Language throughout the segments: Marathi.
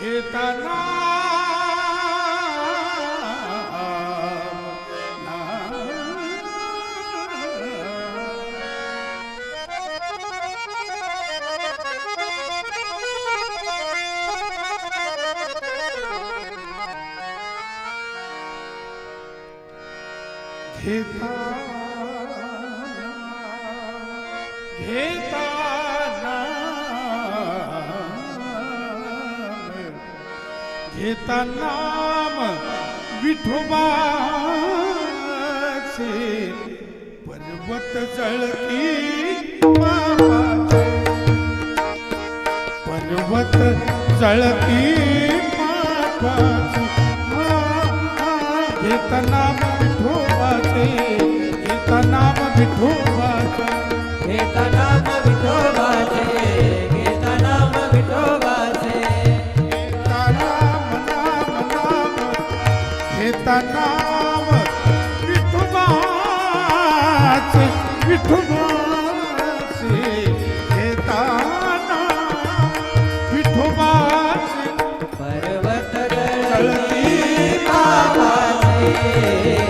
घेता घेता घेता नाम विठोबाचे पर्वत जळती पर्वत जळती घेता नाम विठोबाचे घेता नाम विठोबाचा. घेता ver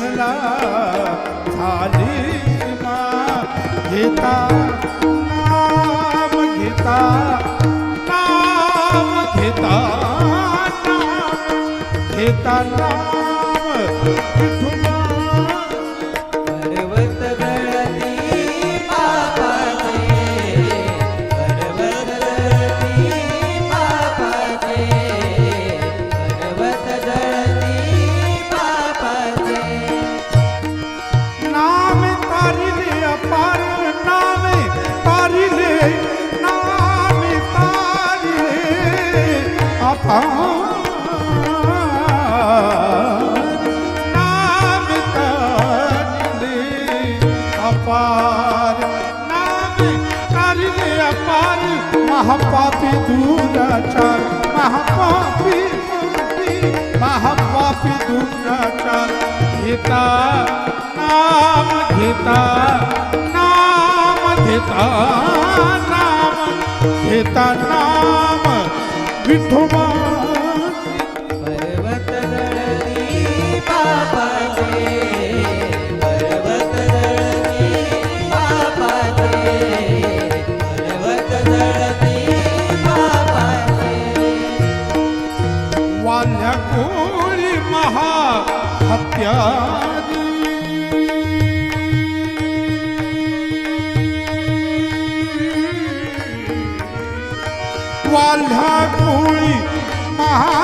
કમલા થાલીમાં ગીતા નામ ગીતા નામ ગીતા ગીતા નામ Hit the name, Vithuva. वाल्हापुरी महा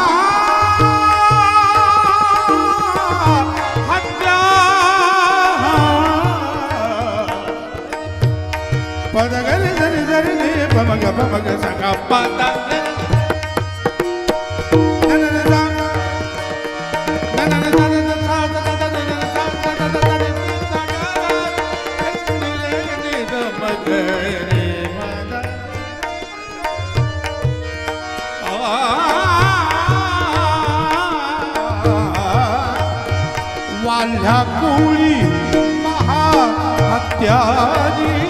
पदगल जर जर ने बमग बमग सका पाता વ્યાકુળી મહા અત્યારી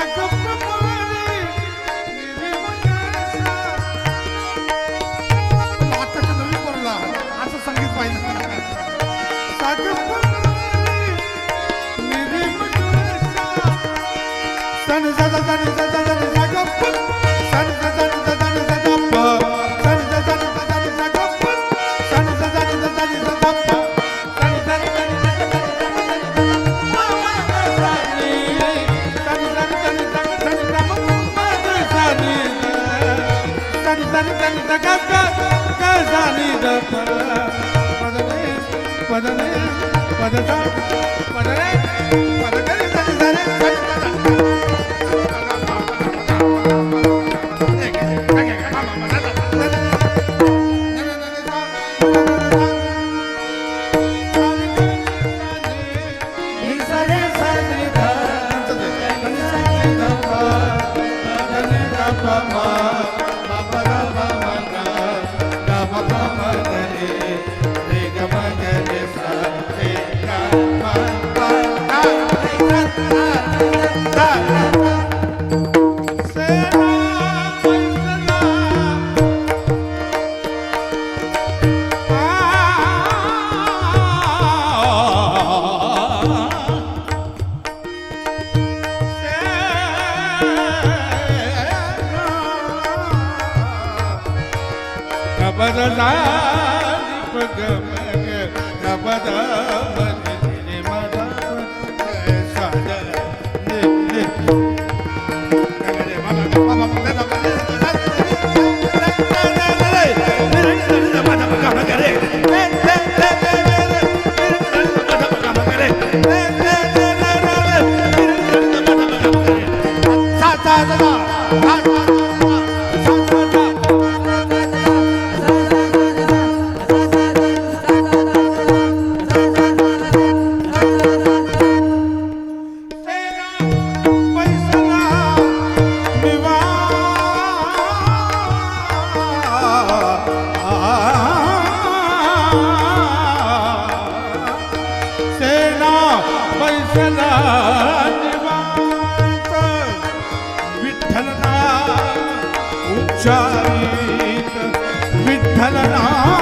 Da da da da da da पदने पदसा पदने पदकरी Mama. विठ्ठला निवांत. विठ्ठलना उच्चारित विठ्ठलना